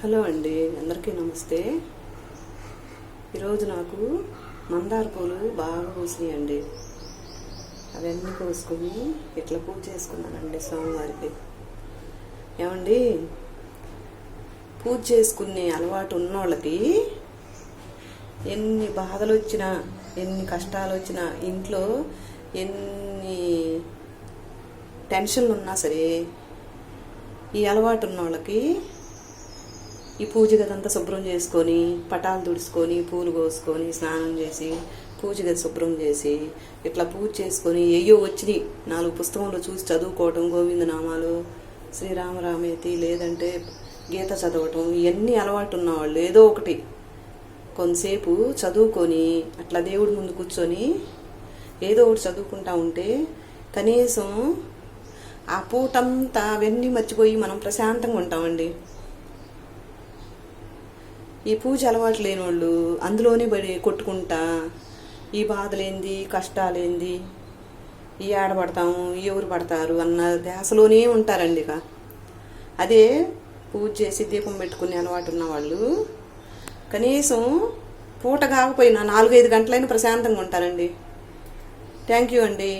Hello అండి అందరికీ నమస్తే. ఈరోజు నాకు మందార పూలు బాగా పూసినాయండి. అవన్నీ కోసుకొని ఇట్లా పూజ చేసుకున్నానండి సోమవారికి ఏమండి పూజ చేసుకునే అలవాటు ఉన్నోళ్ళకి ఎన్ని బాధలు వచ్చినా ఎన్ని కష్టాలు వచ్చినా ఇంట్లో ఎన్ని టెన్షన్లు ఉన్నా సరే ఈ అలవాటు ఉన్న వాళ్ళకి ఈ పూజ గదంతా శుభ్రం చేసుకొని పటాలు తుడుచుకొని పూలు కోసుకొని స్నానం చేసి పూజ గది శుభ్రం చేసి ఇట్లా పూజ చేసుకొని ఏయో వచ్చినాయి నాలుగు పుస్తకంలో చూసి చదువుకోవటం గోవిందనామాలు శ్రీరామరామేతి లేదంటే గీత చదవటం ఇవన్నీ అలవాటు ఉన్నవాళ్ళు ఏదో ఒకటి. కొంతసేపు చదువుకొని అట్లా దేవుడి ముందు కూర్చొని ఏదో ఒకటి చదువుకుంటా ఉంటే కనీసం ఆ పూటంతా అవన్నీ మర్చిపోయి మనం ప్రశాంతంగా ఉంటామండి. ఈ పూజ అలవాటు లేని వాళ్ళు అందులోనే పడి కొట్టుకుంటా ఈ బాధలేంది కష్టాలేంది ఈ ఆడపడతాము ఎవరు పడతారు అన్న ధ్యాసలోనే ఉంటారండి ఇక. అదే పూజ చేసి దీపం పెట్టుకునే అలవాటు ఉన్న వాళ్ళు కనీసం పూట కాకపోయినా నాలుగైదు గంటలైనా ప్రశాంతంగా ఉంటారండి. థ్యాంక్ యూ అండి.